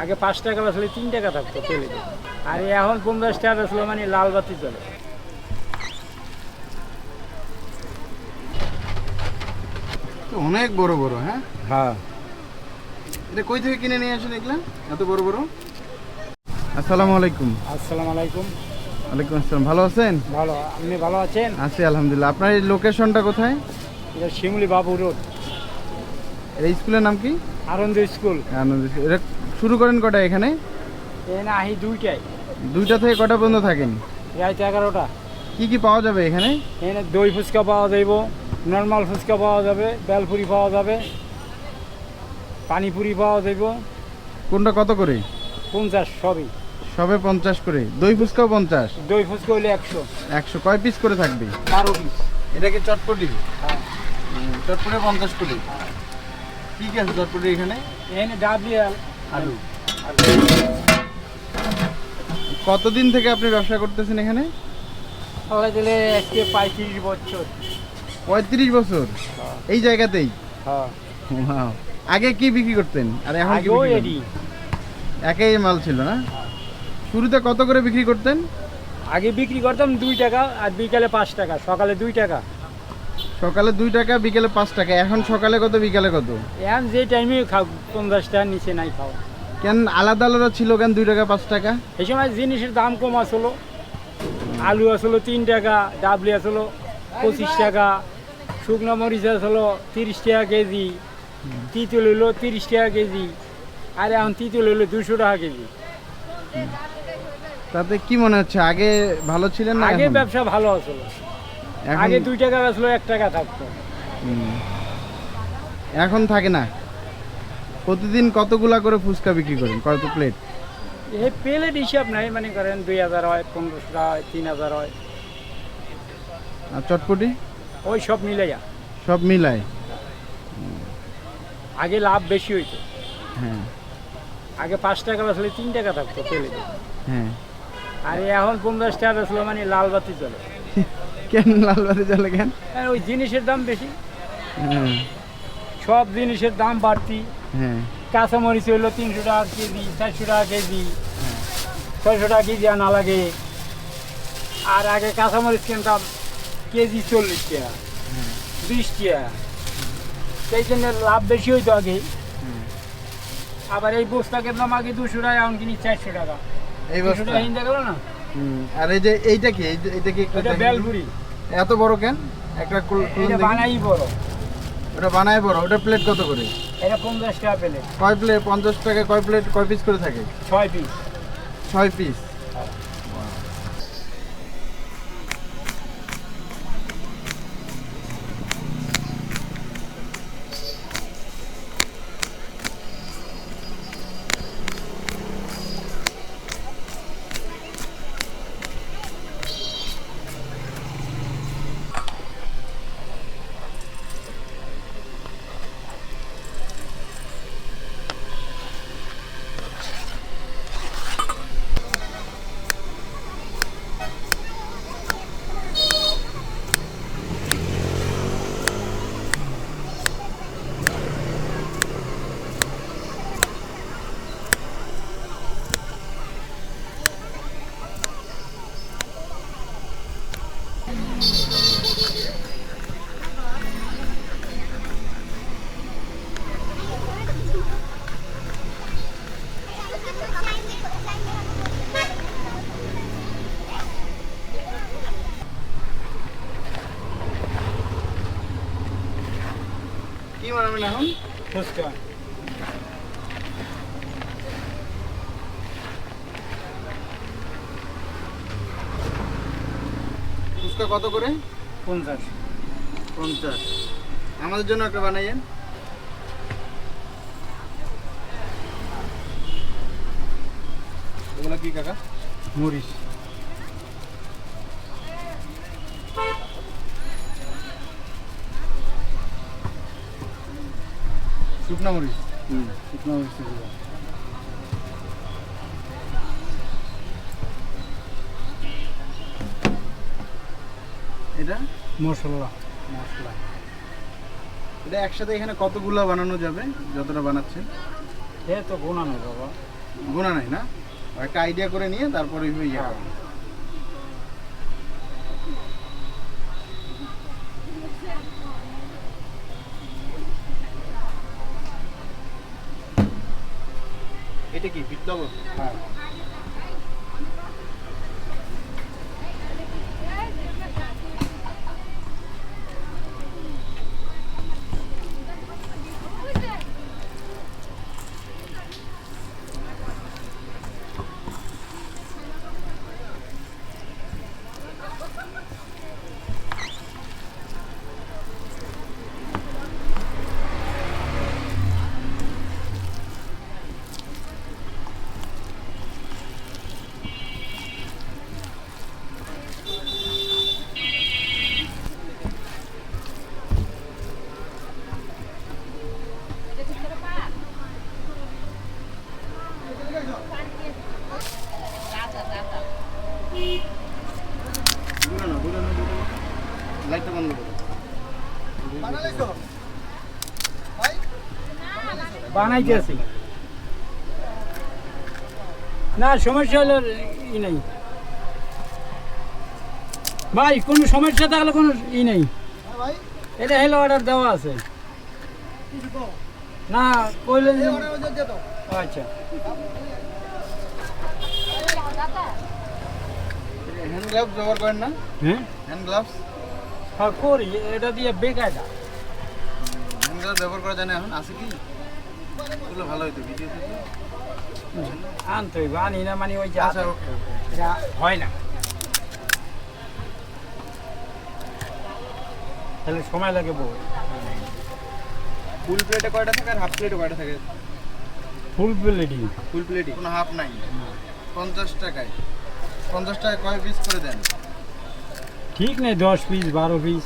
আগে পাঁচ টাকা বেসলে তিন টাকা থাকতো প্লেটে আর এখন পঞ্চাশ টাকা বেসলে মানে লাল বাতি চলে। তো অনেক বড় বড় হ্যাঁ? হ্যাঁ। এটা কই থেকে কিনে নিয়ে আসেন এগুলা? এত বড় বড়? আসসালামু আলাইকুম। আসসালামু আলাইকুম। ওয়ালাইকুম আসসালাম। ভালো আছেন? ভালো। আপনি ভালো আছেন? আছি আলহামদুলিল্লাহ। আপনার এই লোকেশনটা কোথায়? এটা শিমুলি বাবু রোড। এই স্কুলের নাম কি? আনন্দ স্কুল। আনন্দ স্কুল। শুরু করেন কটা এখানে? এখানে আহি দুইটাই। দুইটা থেকে কটা পর্যন্ত থাকেন? রাত এগারোটা। কি কি পাওয়া যাবে এখানে? এখানে দই ফুচকা পাওয়া যাইব নর্মাল ফুচকা পাওয়া যাবে বেলপুরি পাওয়া যাবে পানিপুরি পাওয়া যাইব। কোনটা কত করে? পঞ্চাশ সবই। সবে পঞ্চাশ করে। দই ফুচকাও পঞ্চাশ? দই ফুচকা হইলে একশো। একশো। কয় পিস করে থাকবে? বারো পিস এটা কি চটপটি? হ্যাঁ। চটপটি পঞ্চাশ করে। কি কি আছে চটপটি এখানে? এখানে ডাবলিয়াল। আলু। কতদিন থেকে আপনি ব্যবসা করতেছেন এখানে? সবাই দিলে আজকে পঁয়ত্রিশ বছর। পঁয়ত্রিশ বছর? এই জায়গাতেই? হ্যাঁ। আগে কি বিক্রি করতেন? আর এখন একই মাল ছিল না? শুরুতে কত করে বিক্রি করতেন? আগে বিক্রি করতাম দুই টাকা আর বিকালে পাঁচ টাকা সকালে দুই টাকা। সকালে দুই টাকা বিকেলে পাঁচ টাকা। এখন সকালে কত বিকালে কত? এখন যে টাইমে খাও পঞ্চাশ টাকার নিচে নাই খাও কেন আলাদা আলাদা ছিল কেন দুই টাকা পাঁচ টাকা? এই সময় জিনিসের দাম কম আসলো। আলু আসলো তিন টাকা ডাবলি আসলো পঁচিশ টাকা শুকনো মরিচ আসলো তিরিশ টাকা কেজি তিতুল হইল তিরিশ টাকা কেজি আর এখন তিতুল হইল দুশো টাকা কেজি। তাতে কি মনে হচ্ছে আগে ভালো ছিলেন না আগে ব্যবসা ভালো আসলো। আগে দুই টাকা আসলো এক টাকা থাকতো। এখন থাকে না। প্রতিদিন কতগুলা করে ফুচকা বিক্রি করেন? কত প্লেট এই প্লেট হিসাব নাই মানে করেন দুই হাজার হয় পনেরোশো টাকা হয় তিন হাজার হয়। আর চটপটি? ওই সব মিলাইয়া। সব মিলায় আগে লাভ বেশি হইতো। হ্যাঁ। আগে পাঁচ টাকা বেচলে তিন টাকা থাকতো প্লেট হ্যাঁ। আর এখন পঞ্চাশ টাকা বেচলো মানে লাল বাতি চলে কেন লালবাতি চলে কেন? আর ওই জিনিসের দাম বেশি। হ্যাঁ। সব জিনিসের দাম বাড়তি। হ্যাঁ কাঁচামরিচ হইল তিনশো টাকা কেজি চারশো টাকা কেজি ছয়শো টাকা কেজি আনা লাগে। আর আগে কাঁচামরিচ কিনতাম কেজি চল্লিশ টাকা বিশ টাকা। সেই জন্য লাভ বেশি হইতো আগে। আবার এই বস্তা কিনতাম আগে দুশো টাকা এখন কিনি চারশো টাকা। এই বস্তা। হিন্দা গেল না? আর এই যে এইটা কি? এই- এটা কি একটু বেলপুরি। এত বড় কেন? একটা এটা। বানাই বড়। ওটা বানাই বড়। ওটা প্লেট কত করে? এটা পঞ্চাশ টাকা প্লেট কয় প্লেট পঞ্চাশ টাকা কয় প্লেট কয় পিস করে থাকে? 6 পিস 6 পিস কি বানাবেন এখন? ফুচকা। ফুচকা কত করে? পঞ্চাশ। পঞ্চাশ। আমাদের জন্য একটা বানাইয়েন। এগুলো কি কাকা? মরিচ। শুকনা মরিচ হুম শুকনো মরিচ এটা? মশলা। মশলা। এটা একসাথে এখানে কতগুলো বানানো যাবে? যতটা বানাচ্ছেন? এ তো গোনানো বাবা। গোনা নাই না? একটা আইডিয়া করে নিয়ে তারপরে ইয়ে করো। এটা কি বানাইতেছি। না সমস্যা হলে ই নেই। ভাই কোনো সমস্যা থাকলে কোনো ই নেই। এটা হেলো অর্ডার দেওয়া আছে। না কইলে আচ্ছা। হ্যান্ড গ্লাভস ব্যবহার করেন না? হ্যাঁ? Hand gloves? হ্যাঁ করি। এটা দিয়ে বেকায়দা। হ্যান্ড গ্লাভস ব্যবহার করা জানে এখন? আছে কি? ভালো হইতো ভিডিও আনতে হইব আনি না মানে ওই যা আচ্ছা হয় না। তাহলে সময় লাগে বহু ফুল প্লেটে কয়টা থাকে আর হাফ প্লেটে কয়টা থাকে? ফুল প্লেটিং ফুল প্লেটে কোনো হাফ নাই। পঞ্চাশ টাকায়। পঞ্চাশ টাকায় কয় পিস করে দেন? ঠিক নেই দশ পিস বারো পিস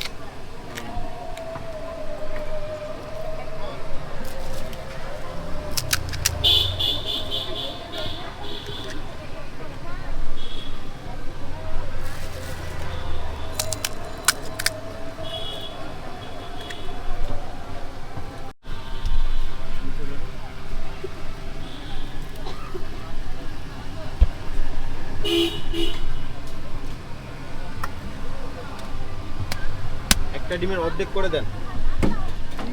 একটা ডিমের অর্ধেক করে দেন।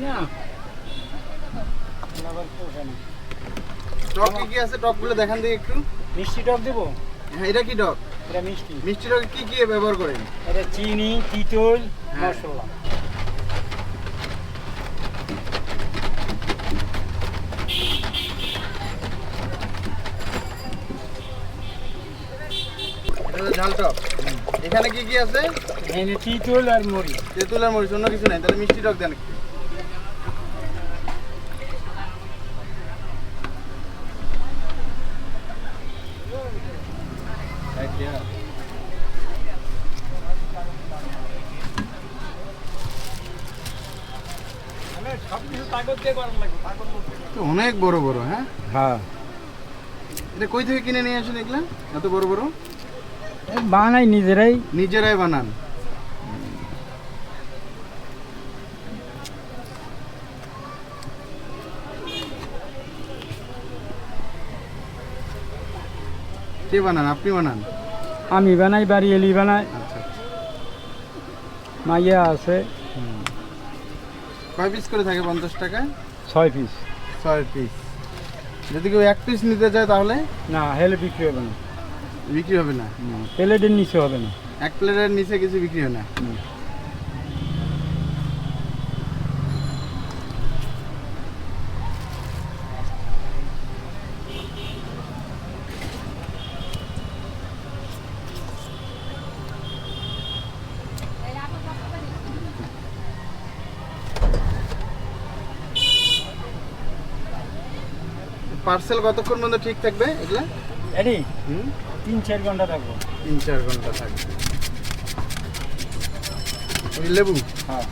না। টক কি কি আছে? টকগুলো দেখান দেখি একটু। মিষ্টি টক দেবো? হ্যাঁ এটা কি টক? এটা মিষ্টি। মিষ্টি টক কি কি ব্যবহার করেন? এটা চিনি তিতল হ্যাঁ। মশলা। এটা ঝাল টক। এখানে কি কি আছে? তিতল আর মরিচ তেঁতুল আর মরিচ অন্য কিছু নাই। তাহলে মিষ্টি টক দেন একটু। তো অনেক বড় বড় হ্যাঁ? হ্যাঁ। এটা কই থেকে কিনে নিয়ে আসেন এগুলা? এত বড় বড়? বানাই নিজেরাই। নিজেরাই বানান। কে বানান? আপনি বানান? আমি বানাই বাড়ি এলি বানাই। আচ্ছা মাইয়া আছে। কয় পিস করে থাকে পঞ্চাশ টাকায়? ছয় পিস ছয় পিস যদি কেউ এক পিস নিতে চায় তাহলে? না হেলে বিক্রি হবে না। বিক্রি হবে না? প্লেটের নিচে হবে না। এক প্লেটের নিচে কিছু বিক্রি হয় না? পার্সেল কতক্ষণ পর্যন্ত ঠিক থাকবে এগুলা? এডি হুম। তিন চার ঘণ্টা থাকব। তিন চার ঘণ্টা থাকবে। লেবু? হ্যাঁ।